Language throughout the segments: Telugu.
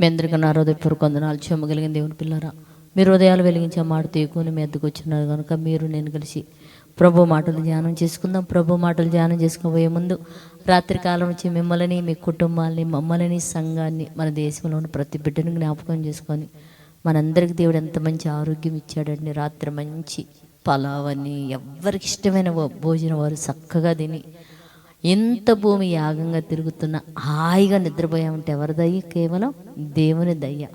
మీ అందరికీ నా హృదయపూర్వక వందనాలు చెమ్మగలిగిన దేవుని పిల్లరా. మీరు హృదయాలు వెలిగించే మాట తీయకుని మీ ఎద్దుకు వచ్చినారు కనుక మీరు నేను కలిసి ప్రభు మాటలు ధ్యానం చేసుకుందాం. ప్రభు మాటలు ధ్యానం చేసుకోబోయే ముందు రాత్రి కాలం మిమ్మల్ని మీ కుటుంబాలని మమ్మల్ని సంఘాన్ని మన దేశంలో ఉన్న ప్రతి బిడ్డను జ్ఞాపకం చేసుకొని మనందరికీ దేవుడు ఎంత మంచి ఆరోగ్యం ఇచ్చాడండి. రాత్రి మంచి పలావని ఎవరికి ఇష్టమైన భోజనం వారు చక్కగా తిని ఎంత భూమి యాగంగా తిరుగుతున్న హాయిగా నిద్రపోయామంటే ఎవరి దయ్య కేవలం దేవుని దయ్య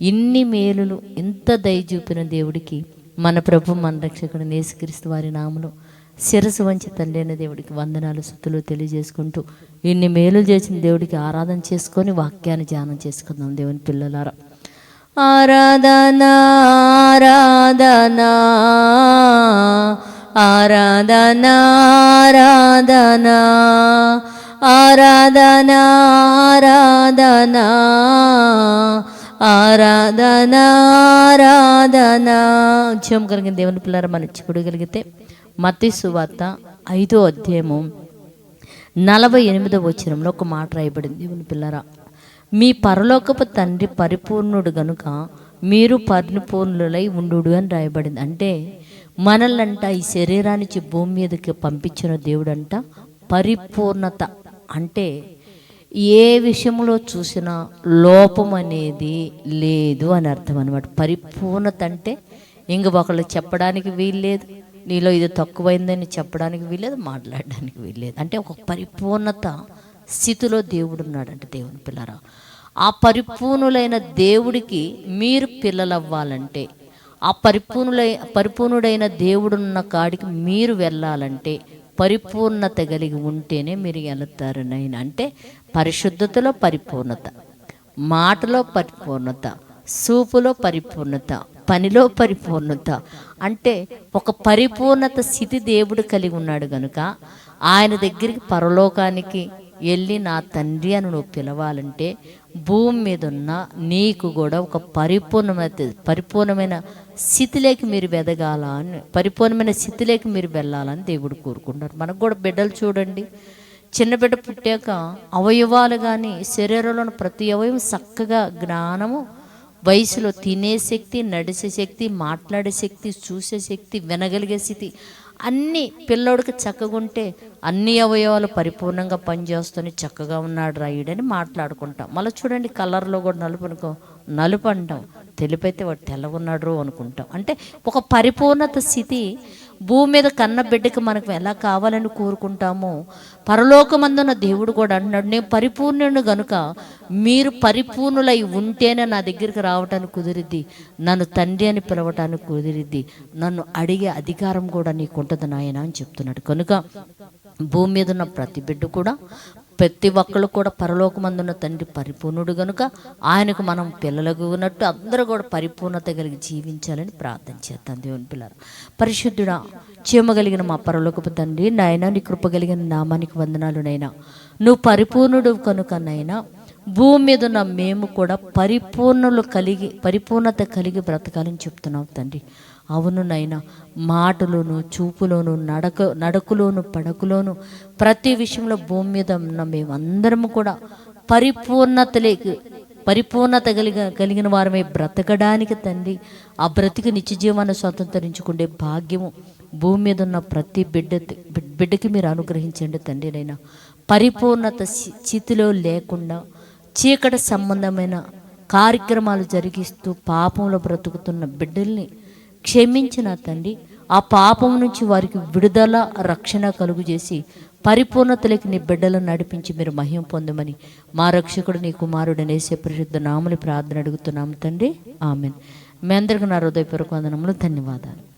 ఇన్ని మేలులు ఇంత దయ చూపిన దేవుడికి మన ప్రభు మన రక్షకుడు నేసుక్రీస్తు వారి నామలో శిరసు వంచి తండ్రి దేవుడికి వందనాలు సుత్తులు తెలియజేసుకుంటూ ఇన్ని మేలులు చేసిన దేవుడికి ఆరాధన చేసుకొని వాక్యాన్ని ధ్యానం చేసుకుందాం దేవుని పిల్లలారా. ఆరాధనా ఆరాధనా ఆరాధన ఆరాధనా ఆరాధనా ఆరాధనా ఆరాధనా ఉద్యమం కలిగిన దేవుని పిల్లలు మనం చూడగలిగితే మత్తి సువార్త ఐదో అధ్యాయము నలభై ఎనిమిదో వచనంలో ఒక మాట రాయబడింది. దేవుని పిల్లరా మీ పరలోకపు తండ్రి పరిపూర్ణుడు గనుక మీరు పరిపూర్ణులై ఉండు అని రాయబడింది. అంటే మనల్నంట ఈ శరీరానికి భూమి మీదకి పంపించిన దేవుడంట పరిపూర్ణత. అంటే ఏ విషయంలో చూసినా లోపం అనేది లేదు అని అర్థం అనమాట పరిపూర్ణత అంటే ఇంక ఒకళ్ళు చెప్పడానికి వీల్లేదు నీలో ఇది తక్కువైందని చెప్పడానికి వీల్లేదు మాట్లాడడానికి వీల్లేదు. అంటే ఒక పరిపూర్ణత స్థితిలో దేవుడు ఉన్నాడంటే దేవుని పిల్లరా. ఆ పరిపూర్ణులైన దేవుడికి మీరు పిల్లలవ్వాలంటే ఆ పరిపూర్ణులై పరిపూర్ణుడైన దేవుడున్న కాడికి మీరు వెళ్ళాలంటే పరిపూర్ణత కలిగి ఉంటేనే మీరు వెళుతారు నేను అంటే పరిశుద్ధతలో పరిపూర్ణత మాటలో పరిపూర్ణత సూపులో పరిపూర్ణత పనిలో పరిపూర్ణత. అంటే ఒక పరిపూర్ణత స్థితి దేవుడు కలిగి ఉన్నాడు కనుక ఆయన దగ్గరికి పరలోకానికి వెళ్ళి నా తండ్రి అని నువ్వు పిలవాలంటే భూమి మీద ఉన్న నీకు కూడా ఒక పరిపూర్ణమైన పరిపూర్ణమైన స్థితిలోకి మీరు వెదగాల అని పరిపూర్ణమైన స్థితిలోకి మీరు వెళ్ళాలని దేవుడు కోరుకుంటారు మనకు కూడా బిడ్డలు చూడండి. చిన్న బిడ్డ పుట్టాక అవయవాలు కానీ శరీరంలో ప్రతి అవయవం చక్కగా జ్ఞానము వయసులో తినే శక్తి నడిచే శక్తి మాట్లాడే శక్తి చూసే శక్తి వినగలిగే స్థితి అన్ని పిల్లోడికి చక్కగా ఉంటే అన్ని అవయవాలు పరిపూర్ణంగా పనిచేస్తూనే చక్కగా ఉన్నాడు రాయుడని మాట్లాడుకుంటాం. మళ్ళీ చూడండి కలర్లో కూడా నలుపు అనుకో నలుపు అంటాం. తెలిపైతే వాడు తెల్లగున్నాడు అనుకుంటాం. అంటే ఒక పరిపూర్ణత స్థితి భూమి మీద కన్న బిడ్డకి మనకు ఎలా కావాలని కోరుకుంటామో పరలోకమందున్న దేవుడు కూడా అంటున్నాడు నేను పరిపూర్ణుడు గనుక మీరు పరిపూర్ణులై ఉంటేనే నా దగ్గరికి రావటానికి కుదిరిద్ది. నన్ను తండ్రి అని పిలవటానికి కుదిరిద్ది. నన్ను అడిగే అధికారం కూడా నీకు ఉంటుంది నాయన అని చెప్తున్నాడు. కనుక భూమి మీద ఉన్న ప్రతి బిడ్డ కూడా ప్రతి ఒక్కళ్ళు కూడా పరలోకమందున్న తండ్రి పరిపూర్ణుడు గనుక ఆయనకు మనం పిల్లలకు ఉన్నట్టు అందరూ కూడా పరిపూర్ణత కలిగి జీవించాలని ప్రార్థన చేస్తాం దేవుని పిల్లలు పరిశుద్ధుడా చీమగలిగిన మా పరలోకపు తండ్రి నాయన నీ కృప కలిగిన నామానికి వందనాలు నైనా నువ్వు పరిపూర్ణుడు కనుక నైనా భూమి మీద ఉన్న మేము కూడా పరిపూర్ణలు కలిగి పరిపూర్ణత కలిగి బ్రతకాలని చెప్తున్నావు తండ్రి. అవును నైనా మాటలోను చూపులోను నడక నడకులోను పడకులోను ప్రతి విషయంలో భూమి మీద ఉన్న మేమందరము కూడా పరిపూర్ణతలేకి పరిపూర్ణత కలిగ కలిగిన వారమే బ్రతకడానికి తండ్రి ఆ బ్రతికి నిత్య జీవాన్ని స్వతంత్రించుకునే భాగ్యము భూమి మీద ఉన్న ప్రతి బిడ్డ బిడ్డకి మీరు అనుగ్రహించండి తండ్రి నైనా పరిపూర్ణత స్థితిలో లేకుండా చీకటి సంబంధమైన కార్యక్రమాలు జరిగిస్తూ పాపంలో బ్రతుకుతున్న బిడ్డల్ని క్షమించిన తండ్రి ఆ పాపం నుంచి వారికి విడుదల రక్షణ కలుగు చేసి పరిపూర్ణతలకి నీ బిడ్డలను నడిపించి మీరు మహిం పొందమని మా రక్షకుడు నీ కుమారుడు నేసే పరిశుద్ధ నామని ప్రార్థన అడుగుతున్నాము తండ్రి. ఆమెన్. మీ అందరికీ నా హృదయపూర్వక వందనములు. ధన్యవాదాలు.